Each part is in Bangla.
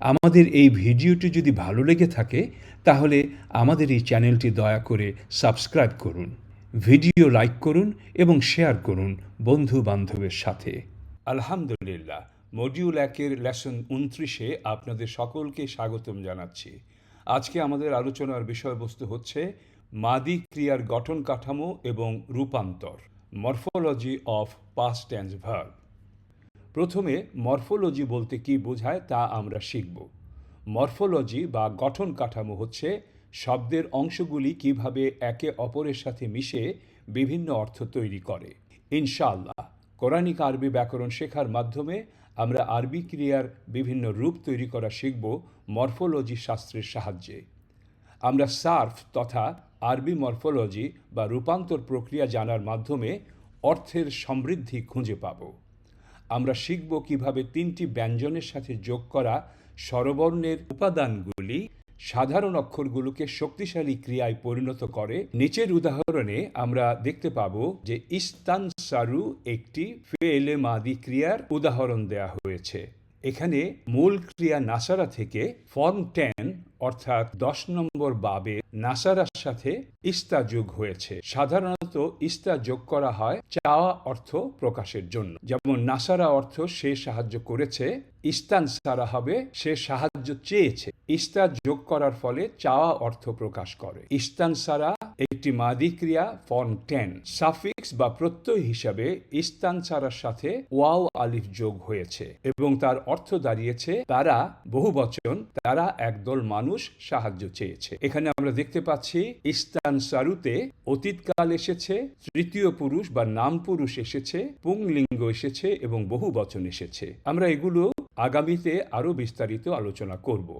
আমাদের এই ভিডিওটি যদি ভালো লেগে থাকে, তাহলে আমাদের এই চ্যানেলটি দয়া করে সাবস্ক্রাইব করুন, ভিডিও লাইক করুন এবং শেয়ার করুন বন্ধু বান্ধবের সাথে। আলহামদুলিল্লাহ, মডিউল একের লেসন উনত্রিশে আপনাদের সকলকে স্বাগতম জানাচ্ছি। আজকে আমাদের আলোচনার বিষয়বস্তু হচ্ছে মাদি ক্রিয়ার গঠন কাঠামো এবং রূপান্তর, morphology of past tense verb. প্রথমে মরফোলজি বলতে কি বোঝায় তা আমরা শিখব। মরফোলজি বা গঠন কাঠামো হচ্ছে শব্দের অংশগুলি কীভাবে একে অপরের সাথে মিশে বিভিন্ন অর্থ তৈরি করে। ইনশাআল্লাহ, কোরআনিক আরবি ব্যাকরণ শেখার মাধ্যমে আমরা আরবি ক্রিয়ার বিভিন্ন রূপ তৈরি করা শিখব মরফোলজি শাস্ত্রের সাহায্যে। আমরা সার্ফ তথা আরবি মরফোলজি বা রূপান্তর প্রক্রিয়া জানার মাধ্যমে অর্থের সমৃদ্ধি খুঁজে পাব। আমরা শিখব কীভাবে তিনটি ব্যঞ্জনের সাথে যোগ করা স্বরবর্ণের উপাদানগুলি সাধারণ অক্ষরগুলোকে শক্তিশালী ক্রিয়ায় পরিণত করে। নিচের উদাহরণে আমরা দেখতে পাব যে ইস্তান সারু একটি ফেলে মাদি ক্রিয়ার উদাহরণ দেয়া হয়েছে। এখানে মূল ক্রিয়া নাসারা থেকে ফর্ম টেন অর্থাৎ দশ নম্বর বাবে নাসারার সাথে ইস্তা যোগ হয়েছে। সাধারণত ইস্তা যোগ করা হয় চাওয়া অর্থ প্রকাশের জন্য। যেমন নাসারা অর্থ সে সাহায্য করেছে, ইস্তান সারা হবে সে সাহায্য চেয়েছে। ইস্তা যোগ করার ফলে চাওয়া অর্থ প্রকাশ করে। ইস্তান সারা একটি মাদি ক্রিয়া টেন, সাফিক্স বা প্রত্যয় হিসাবে ইস্তান সারার সাথে ওয়াও আলিফ যোগ হয়েছে এবং তার অর্থ দাঁড়িয়েছে তারা বহু বচন, তারা একদল মানুষ সাহায্য চেয়েছে। এখানে আমরা দেখতে পাচ্ছি ইস্তান সারুতে অতীতকাল এসেছে, তৃতীয় পুরুষ বা নাম পুরুষ এসেছে, পুংলিঙ্গ এসেছে এবং বহু বচন এসেছে। আমরা এগুলো আগামীতে আরও বিস্তারিত আলোচনা করব।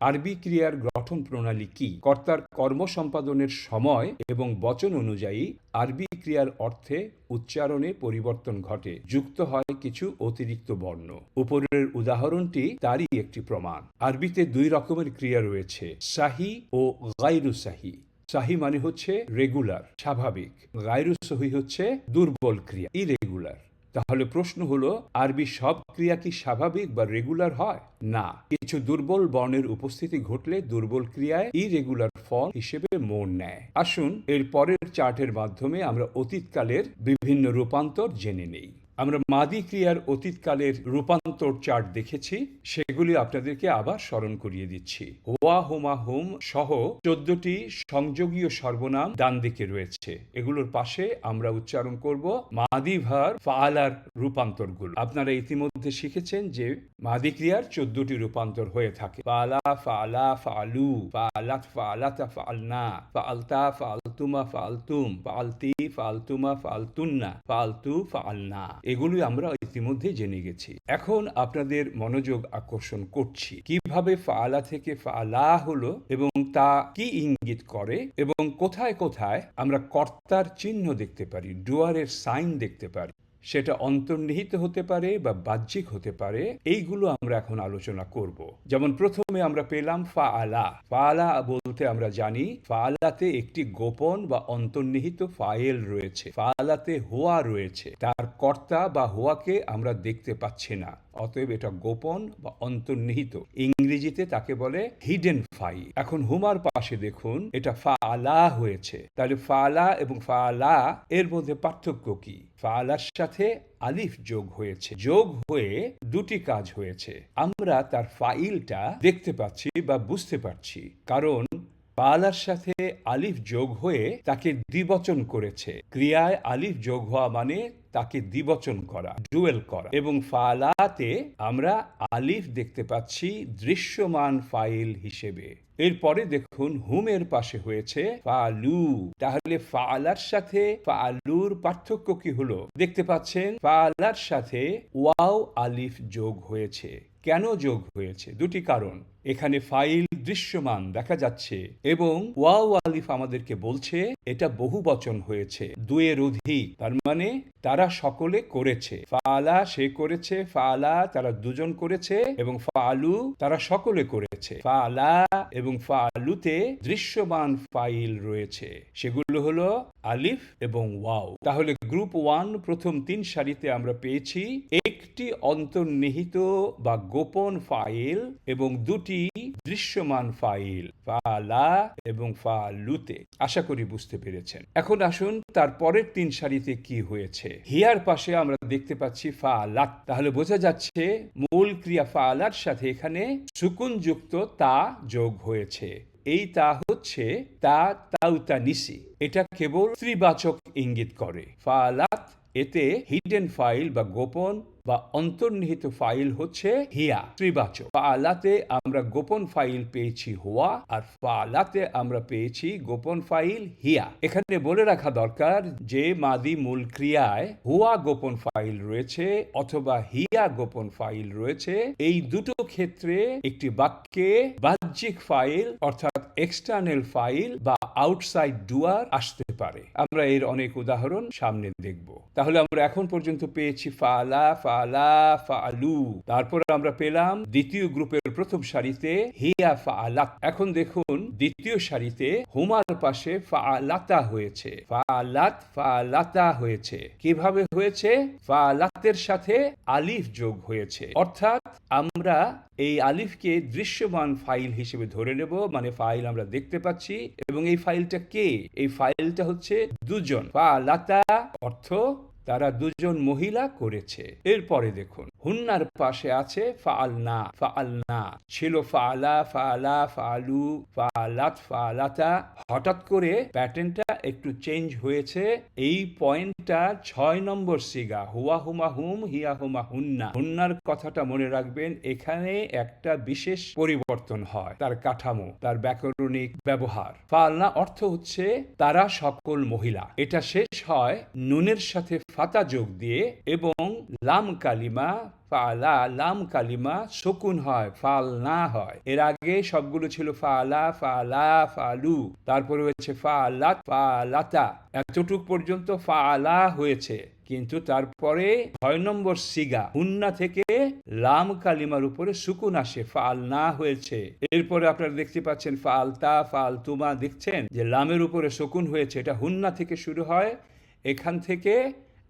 আরবি ক্রিয়ার গঠন প্রণালী কি? কর্তার কর্ম সম্পাদনের সময় এবং বচন অনুযায়ী আরবি ক্রিয়ার অর্থে উচ্চারণে পরিবর্তন ঘটে, যুক্ত হয় কিছু অতিরিক্ত বর্ণ। উপরের উদাহরণটি তারই একটি প্রমাণ। আরবিতে দুই রকমের ক্রিয়া রয়েছে শাহি ও গাইরু শাহি শাহি মানে হচ্ছে রেগুলার স্বাভাবিক। গাইরু সহি হচ্ছে দুর্বল ক্রিয়া ইরেগুলার তাহলে প্রশ্ন হলো, আরবি সব ক্রিয়া কি স্বাভাবিক বা রেগুলার হয়? না। কিছু দুর্বল বর্ণের উপস্থিতি ঘটলে দুর্বল ক্রিয়ায় ইরেগুলার ফল হিসেবে মোড় নেয়। আসুন, এর পরের চার্টের মাধ্যমে আমরা অতীতকালের বিভিন্ন রূপান্তর জেনে নেই। আমরা মাদি ক্রিয়ার অতীতকালের রূপান্তর চার্ট দেখেছি, সেগুলি আপনাদেরকে আবার স্মরণ করিয়ে দিচ্ছি। ওয়া হোমা হোম সহ চোদ্দটি সংযোগীয় সর্বনাম ডান দিকে রয়েছে। এগুলোর পাশে আমরা উচ্চারণ করব মাদি ভার ফালার রূপান্তরগুলো। আপনারা ইতিমধ্যে শিখেছেন যে মাদি ক্রিয়ার চোদ্দটি রূপান্তর হয়ে থাকে। ফালা ফালা, ফালু, ফালাত, ফালাতা, ফালনা, ফালতা, ফালতুমা, ফালতুম, ফালতি ফালতুমা ফালতুন্না, ফালতু ফালনা এগুলি আমরা ইতিমধ্যে জেনে গেছি। এখন আপনাদের মনোযোগ আকর্ষণ করছি। কীভাবে ফালা থেকে ফালা হলো এবং তা কি ইঙ্গিত করে এবং কোথায় কোথায় আমরা কর্তার চিহ্ন দেখতে পারি, ডুয়ারের সাইন দেখতে পারি। সেটা অন্তর্নিহিত হতে পারে বা বাহ্যিক হতে পারে, এইগুলো আমরা এখন আলোচনা করব। যেমন প্রথমে আমরা পেলাম ফা আলা ফা আলা বলতে আমরা জানি ফা আলাতে একটি গোপন বা অন্তর্নিহিত ফাইল রয়েছে। ফা আলাতে হোয়া রয়েছে। তার কর্তা বা হোয়াকে আমরা দেখতে পাচ্ছি না। অতএব এটা গোপন বা অন্তর্নিহিত। ইংরেজিতে তাকে বলে হিডেন ফাই এখন হুমার পাশে দেখুন, এটা ফা আলা হয়েছে। তাহলে ফা আলা এবং ফা আলা এর মধ্যে পার্থক্য কি? ফা আলার সাথে আলিফ যোগ হয়েছে। যোগ হয়ে দুটি কাজ হয়েছে। আমরা তার ফাইলটা দেখতে পাচ্ছি বা বুঝতে পারছি। কারণ পালার সাথে আলিফ যোগ হয়ে তাকে দ্বিবচন করেছে। ক্রিয়ায় আলিফ যোগ হওয়া মানে তাকে দ্বিবচন করা, ডুয়েল করা। এবং ফালাতে আমরা আলিফ দেখতে পাচ্ছি দৃশ্যমান ফাইল হিসেবে। এরপরে দেখুন হুমের পাশে হয়েছে ফালু। তাহলে ফালার সাথে ফালুর পার্থক্য কি হলো? দেখতে পাচ্ছেন ফালার সাথে ওয়াও আলিফ যোগ হয়েছে। কেন যোগ হয়েছে? দুটি কারণ। এখানে ফাইল দৃশ্যমান দেখা যাচ্ছে এবং ওয়াও আলিফ আমাদেরকে বলছে, এটা বহু বচন হয়েছে, দুয়ের অধিক। তার মানে তারা সকলে করেছে। ফালা সে করেছে, ফালা তারা দুজন করেছে এবং ফালু তারা সকলে করেছে। ফালা এবং ফালুতে দৃশ্যমান ফাইল রয়েছে। সেগুলো হলো আলিফ এবং ওয়াও। তাহলে গ্রুপ ওয়ান প্রথম তিন সারিতে আমরা পেয়েছি একটি অন্তর্নিহিত বা গোপন ফাইল এবং দুটি দৃশ্যমান ফাইল ফালা এবং ফালুতে আশা করি বুঝতে পেরেছেন। এখন আসুন তার পরের তিন সারিতে কি হয়েছে। হিয়ার পাশে আমরা দেখতে পাচ্ছি ফালাত তাহলে বোঝা যাচ্ছে মূল ক্রিয়া ফালার সাথে এখানে সুকুনযুক্ত তা যোগ হয়েছে। এই তা হচ্ছে তা তাউতা নিসি এটা কেবল ত্রিবাচক ইঙ্গিত করে। ফালাত এতে হিডেন ফাইল বা গোপন বা অন্তর্নিহিত ফাইল হচ্ছে হিয়া, ত্রিবাচক। ফালাতে আমরা গোপন ফাইল পেয়েছি হোয়া, আর ফালাতে আমরা পেয়েছি গোপন ফাইল হিয়া। এখানে বলে রাখা দরকার যে মাদি মূল ক্রিয়ায় হুয়া গোপন ফাইল রয়েছে অথবা হিয়া গোপন ফাইল রয়েছে, এই দুটো ক্ষেত্রে একটি বাক্যে বাহ্যিক ফাইল অর্থাৎ এক্সটার্নাল ফাইল বা আউটসাইড ডুয়ার আসতে পারে। আমরা এর অনেক উদাহরণ সামনে দেখব। তাহলে আমরা এখন পর্যন্ত পেয়েছি ফালা ফালা ফালু। তারপর আমরা পেলাম দ্বিতীয় গ্রুপের প্রথম সারিতে হিয়া ফালাত। এখন দেখুন, দ্বিতীয় সারিতে হুমার পাশে ফালাতা হয়েছে। ফালাত ফালাতা হয়েছে। কীভাবে হয়েছে? ফালাতের সাথে আলিফ যোগ হয়েছে। অর্থাৎ আমরা এই আলিফকে দৃশ্যমান ফাইল হিসেবে ধরে নেব মানে ফাইল আমরা দেখতে পাচ্ছি। এবং এই ফাইলটা কে? এই ফাইলটা হচ্ছে দুজন। ফালাতা অর্থ তারা দুজন মহিলা করেছে। এরপরে দেখুন, হুন্নার পাশে আছে ফালনা ফালনা ছিল ফালা ফালা ফালু ফালাত ফালাতা হঠাৎ করে প্যাটার্নটা একটু চেঞ্জ হয়েছে। এই পয়েন্টটা ছয় নম্বর সিগা, হুয়া হুমা হুম, হিয়া হুমা হুন্না। হুন্নার কথাটা মনে রাখবেন, এখানে একটা বিশেষ পরিবর্তন হয়, তার কাঠামো, তার ব্যাকরণিক ব্যবহার। ফালনা অর্থ হচ্ছে তারা সকল মহিলা। এটা শেষ হয় নুনের সাথে ফাতা যোগ দিয়ে এবং লাম কালিমা, ফালা, লাম কালিমা শকুন হয়, ফাল না হয়। এর আগে সবগুলো ছিল ফালা ফালা, ফালু। তারপরে হয়েছে ফালাত, ফালাতা। এতটুক পর্যন্ত ফালা হয়েছে, কিন্তু তারপরে ছয় নম্বর সিগা, হুন্না থেকে লাম কালিমার উপরে সুকুন আসে, ফাল না হয়েছে। এরপরে আপনারা দেখতে পাচ্ছেন ফালতা, ফালতুমা দেখছেন যে লামের উপরে শকুন হয়েছে, এটা হুন্না থেকে শুরু হয়, এখান থেকে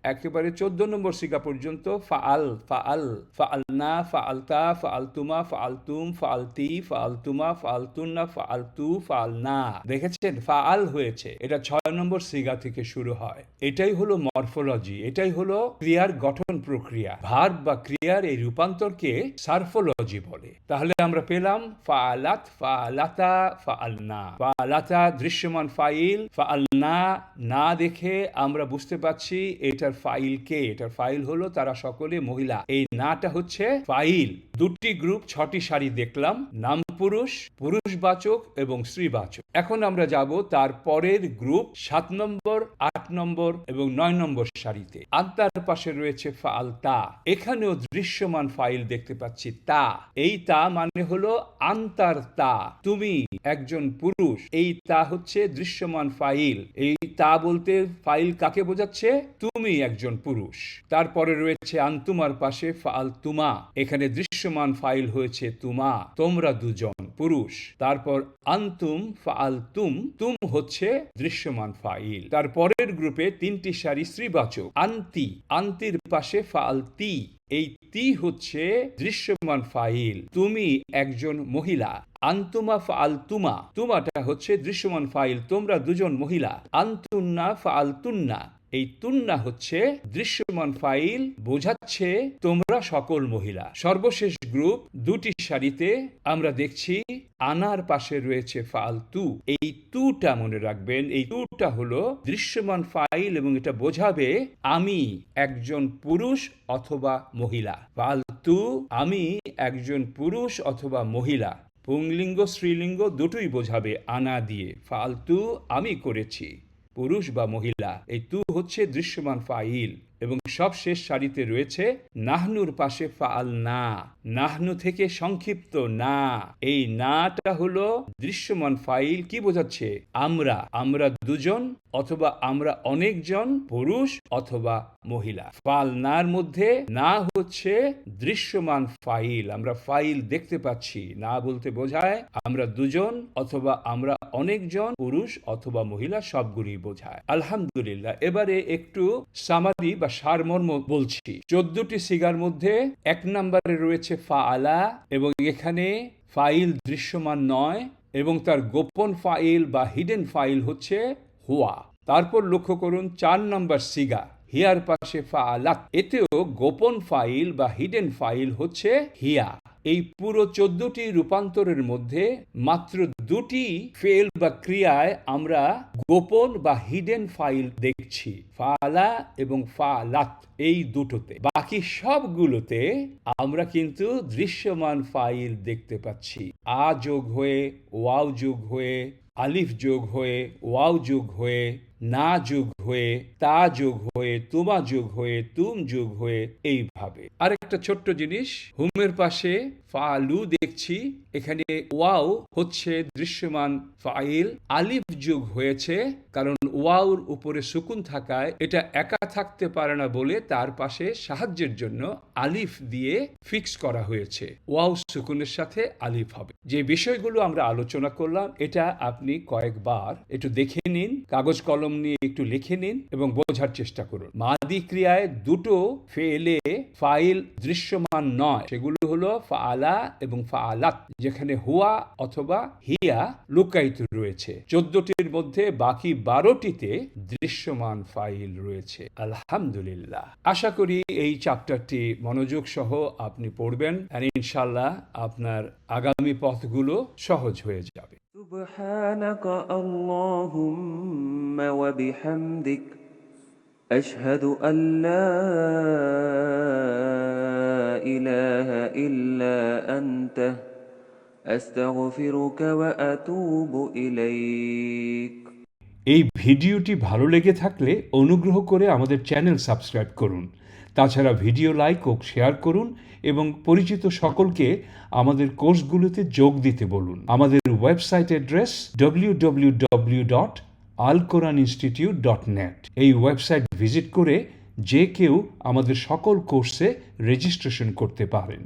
একেবারে চোদ্দ নম্বর সিগা পর্যন্ত ফাআল ফাআল, ফাআলনা, ফাআলতা, ফাআলতুমা, ফাআলতুম, ফাআলতি, ফাআলতুমা, ফাআলতুন্না, ফাআলতু, ফাআলনা। দেখেছেন? ফাআল হয়েছে। এটা ছয় নম্বর সিগা থেকে শুরু হয়। এটাই হলো মরফোলজি। এটাই হলো ক্রিয়ার গঠন প্রক্রিয়া। ভার্ব বা ক্রিয়ার এই রূপান্তরকে সার্ফোলজি বলে। তাহলে আমরা পেলাম ফাআলাত, ফাআলাতা, ফাআলনা। ফাআলাতা দৃশ্যমান ফাইল ফা আলনা না দেখে আমরা বুঝতে পারছি এটার ফাইল কে? এটার ফাইল হলো তারা সকলে মহিলা। এই নাটা হচ্ছে ফাইল দুটি গ্রুপ ছটি শাড়ি দেখলাম। নাম পুরুষ, পুরুষবাচক এবং স্ত্রীবাচক। এখন আমরা যাব তার পরের গ্রুপ, সাত নম্বর, আট নম্বর এবং নয় নম্বর সারিতে। আত্মার পাশে রয়েছে ফাল তা। এখানেও দৃশ্যমান ফাইল দেখতে পাচ্ছি তা। এই তা মানে হলো আন্তার তা। তুমি একজন পুরুষ। এই তা হচ্ছে দৃশ্যমান ফাইল। এই তা বলতে ফাইল কাকে বোঝাচ্ছে? তুমি একজন পুরুষ। তারপরে রয়েছে আন্তুমার পাশে ফাল তুমা। এখানে দৃশ্যমান ফাইল হয়েছে তুমা। তোমরা দুজন। পুরুষ। তারপর আন্তুম ফাল তুম তুম হচ্ছে দৃশ্যমান ফাইল। তার পরের গ্রুপে তিনটি সারি স্ত্রীবাচক। আন্তি, আন্তির পাশে ফাল তি এই তি হচ্ছে দৃশ্যমান ফাইল। তুমি একজন মহিলা। আন্তুমা ফাল তুমা তুমাটা হচ্ছে দৃশ্যমান ফাইল। তোমরা দুজন মহিলা। আন্তুন্না ফাল তুন্না এই তুন্না হচ্ছে দৃশ্যমান ফাইল, বোঝাচ্ছে তোমরা সকল মহিলা। সর্বশেষ গ্রুপ দুটি সারিতে আমরা দেখছি, আনার পাশে রয়েছে ফাল তু এই তুটা মনে রাখবেন, এই তুটা হলো দৃশ্যমান ফাইল এবং এটা বোঝাবে আমি একজন পুরুষ অথবা মহিলা। ফাল তু আমি একজন পুরুষ অথবা মহিলা। পুংলিঙ্গ, স্ত্রীলিঙ্গ দুটোই বোঝাবে আনা দিয়ে। ফালতু, আমি করেছি। পুরুষ বা মহিলা এই তু হচ্ছে দৃশ্যমান ফাইল। এবং সব শেষ সারিতে রয়েছে, নাহনুর পাশে ফাল না। নাহনু থেকে সংক্ষিপ্ত না। এই নাটা হলো দৃশ্যমান ফাইল কি বোঝাচ্ছে? আমরা আমরা দুজন অথবা আমরা অনেকজন পুরুষ অথবা মহিলা। ফাল নার মধ্যে না হচ্ছে দৃশ্যমান ফাইল। আমরা ফাইল দেখতে পাচ্ছি। না বলতে বোঝায় আমরা দুজন অথবা আমরা অনেকজন পুরুষ অথবা মহিলা সবগুলি বোঝায়। আলহামদুলিল্লাহ। এবারে একটু সামারি বা সারমর্ম বলছি। চোদ্দটি সিগার মধ্যে এক নম্বরে রয়েছে ফা আলা এবং এখানে ফাইল দৃশ্যমান নয় এবং তার গোপন ফাইল বা হিডেন ফাইল হচ্ছে হুয়া। তারপর লক্ষ্য করুন, চার নম্বর সিগা। হিয়ার পাশে ফালাত এতেও গোপন ফাইল বা হিডেন ফাইল হচ্ছে হিয়া। এই পুরো চোদ্দটি রূপান্তরের মধ্যে মাত্র দুটি ফেল বা ক্রিয়ায় আমরা গোপন বা হিডেন ফাইল দেখছি। ফালা এবং ফালাত এই দুটোতে। বাকি সবগুলোতে আমরা কিন্তু দৃশ্যমান ফাইল দেখতে পাচ্ছি। আ যোগ হয়ে, ওয়াও যোগ হয়ে, আলিফ যোগ হয়ে, ওয়াও যোগ হয়ে না যুগ হয়ে, তা যুগ হয়ে, তোমা যুগ হয়ে, তুম যুগ হয়ে, এইভাবে। আরেকটা ছোট্ট জিনিস, হুমের পাশে ফালু দেখছি, এখানে ওয়াও হচ্ছে দৃশ্যমান ফাইল। আলিফ যুগ হয়েছে, কারণ ওয়াউর উপরে সুকুন থাকায় এটা একা থাকতে পারে না বলে তার পাশে সাহায্যের জন্য আলিফ দিয়ে ফিক্স করা হয়েছে। ওয়াও সুকুনের সাথে আলিফ হবে। যে বিষয়গুলো আমরা আলোচনা করলাম, এটা আপনি কয়েকবার একটু দেখে নিন। কাগজ, কলম নিয়ে একটু লিখে নিন এবং বোঝার চেষ্টা করুন। মাদি ক্রিয়ায় দুটো ফেলে ফাইল দৃশ্যমান নয়। সেগুলো হলো ফালা এবং ফালাত যেখানে হুয়া অথবা হিয়া লুকায়িত রয়েছে। চোদ্দটির মধ্যে বাকি বারোটিতে দৃশ্যমান ফাইল রয়েছে। আলহামদুলিল্লাহ। আশা করি এই চ্যাপ্টারটি মনোযোগ সহ আপনি পড়বেন ইনশাল্লাহ আপনার আগামী পথগুলো সহজ হয়ে যাবে। سبحانك اللهم وبحمدك أشهد أن لا إله إلا أنت أستغفرك وأتوب إليك এই ভিডিওটি ভালো লেগে থাকলে অনুগ্রহ করে আমাদের চ্যানেল সাবস্ক্রাইব করুন তাছাড়া ভিডিও লাইক ও শেয়ার করুন এবং পরিচিত সকলকে আমাদের কোর্সগুলোতে যোগ দিতে বলুন আমাদের ওয়েবসাইট অ্যাড্রেস ডব্লিউ এই ওয়েবসাইট ভিজিট করে যে কেউ আমাদের সকল কোর্সে রেজিস্ট্রেশন করতে পারেন।